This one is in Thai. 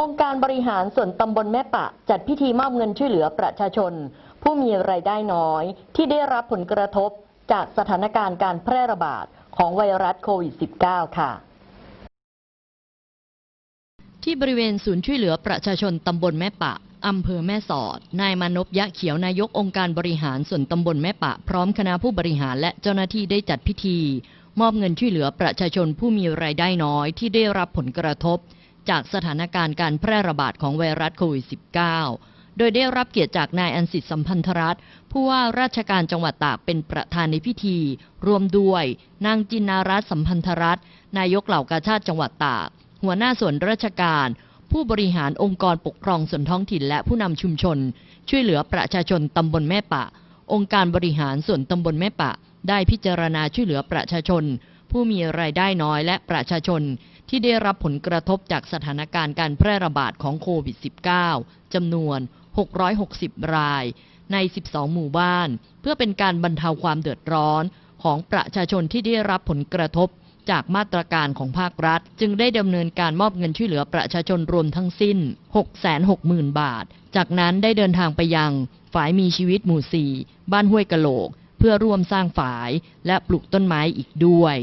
องค์การบริหารส่วนตำบลแม่ปะ จัดพิธีมอบเงินช่วยเหลือประชาชน ผู้มีรายได้น้อย ที่ได้รับผลกระทบจากสถานการณ์การแพร่ระบาดของไวรัสโควิด -19 ค่ะ ที่บริเวณศูนย์ช่วยเหลือประชาชนตำบลแม่ปะอำเภอแม่สอด นายมานพยะเขียวนายกองค์การบริหารส่วนตำบลแม่ปะ พร้อมคณะผู้บริหารและเจ้าหน้าที่ได้จัดพิธี มอบเงินช่วยเหลือประชาชนผู้มีรายได้น้อยที่ได้รับผลกระทบ จากสถานการณ์การแพร่ระบาดของไวรัสโควิด -19 โดยได้รับเกียรติจากนายอันสิทธิสัมพันธรัตน์ผู้ว่าราชการจังหวัดตากเป็นประธานในพิธี รวมด้วย นางจินนารัตน์สัมพันธรัตน์นายกเหล่ากาชาติจังหวัดตาก หัวหน้าส่วนราชการ ผู้บริหารองค์กรปกครองส่วนท้องถิ่นและผู้นำชุมชน ช่วยเหลือประชาชนตำบลแม่ปะ องค์การบริหารส่วนตำบลแม่ปะ ได้พิจารณาช่วยเหลือประชาชน ผู้มีรายได้น้อยและประชาชน ที่ได้รับผลกระทบจากสถานการณ์การแพร่ระบาดของโควิด -19 จำนวน 660 ราย ใน 12 หมู่บ้าน เพื่อเป็นการบรรเทาความเดือดร้อนของประชาชนที่ได้รับผลกระทบจากมาตรการของภาครัฐ จึงได้ดำเนินการมอบเงินช่วยเหลือประชาชนรวมทั้งสิ้น 660,000 บาท จากนั้นได้เดินทางไปยังฝ่ายมีชีวิตหมู่ 4 บ้านห้วยกะโหลก เพื่อร่วมสร้างฝายและปลูกต้นไม้อีกด้วย